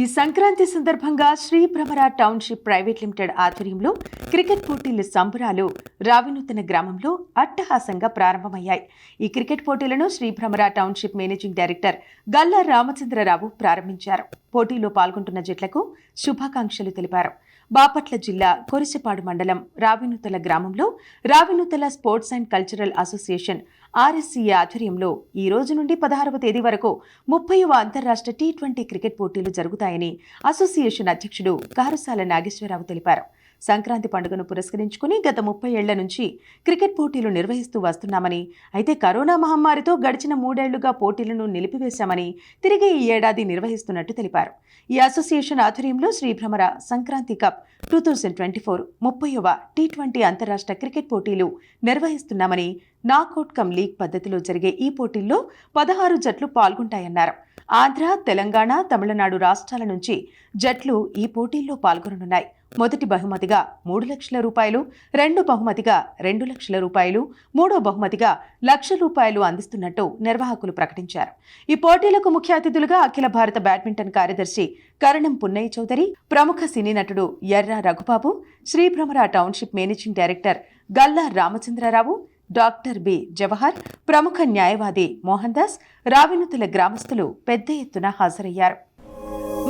ఈ సంక్రాంతి సందర్భంగా Sri Bhramara township private limited ఆధ్వర్యంలో క్రికెట్ పోటీల సంబరాలు రావినూతన గ్రామంలో అట్టహాసంగా ప్రారంభమయ్యాయి. ఈ క్రికెట్ పోటీలను Shri Bhramara township managing director Galla Ramachandrarao ప్రారంభించారు. పోటీలో పాల్గొంటున్న జట్లకు శుభాకాంక్షలు తెలిపారు. బాపట్ల జిల్లా కొరిసపాడు మండలం రావినూతల గ్రామంలో Ravinuthala sports and cultural association RSCA ఆధ్వర్యంలో ఈ రోజు నుండి పదహారవ తేదీ వరకు ముప్పైవ అంతర్రాష్ట్ర టీ ట్వంటీ క్రికెట్ పోటీలు జరుగుతాయని అసోసియేషన్ అధ్యక్షుడు కారుసాల నాగేశ్వరరావు తెలిపారు. సంక్రాంతి పండుగను పురస్కరించుకుని గత ముప్పై ఏళ్ళ నుంచి క్రికెట్ పోటీలు నిర్వహిస్తూ వస్తున్నామని అయితే కరోనా మహమ్మారితో గడిచిన మూడేళ్ళుగా పోటీలను నిలిపివేశామని తిరిగి ఈ ఏడాది నిర్వహిస్తున్నట్టు తెలిపారు. ఈ అసోసియేషన్ ఆధ్వర్యంలో Sri Bhramara Sankranti cup two thousand twenty four ముప్పైవ టీ ట్వంటీ అంతరాష్ట్ర క్రికెట్ పోటీలు నిర్వహిస్తున్నామని నాకౌట్ కమ్ లీగ్ పద్ధతిలో జరిగే ఈ పోటీల్లో పదహారు జట్లు పాల్గొంటాయన్నారు. ఆంధ్ర తెలంగాణ తమిళనాడు రాష్ట్రాల నుంచి జట్లు ఈ పోటీల్లో పాల్గొననున్నాయి. మొదటి బహుమతిగా మూడు లక్షల రూపాయలు రెండు బహుమతిగా రెండు లక్షల రూపాయలు మూడో బహుమతిగా లక్ష రూపాయలు అందిస్తున్నట్టు నిర్వాహకులు ప్రకటించారు. ఈ పోటీలకు ముఖ్య అతిథులుగా అఖిల భారత బ్యాడ్మింటన్ కార్యదర్శి కరణం పున్నయ్య చౌదరి ప్రముఖ సినీ నటుడు ఎర్ర Raghubabu శ్రీభ్రమర township managing director Galla Ramachandrarao doctor B. Jawahar ప్రముఖ న్యాయవాది మోహన్ దాస్ రావినుతుల గ్రామస్తులు పెద్ద ఎత్తున హాజరయ్యారు.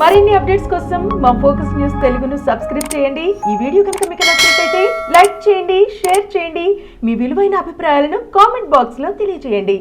మరిన్ని అప్డేట్స్ కోసం మా ఫోకస్ న్యూస్ తెలుగును సబ్స్క్రైబ్ చేయండి. ఈ వీడియో కనుక మీకు నచ్చినట్లయితే లైక్ చేయండి షేర్ చేయండి. మీ విలువైన అభిప్రాయాలను కామెంట్ బాక్స్లో తెలియజేయండి.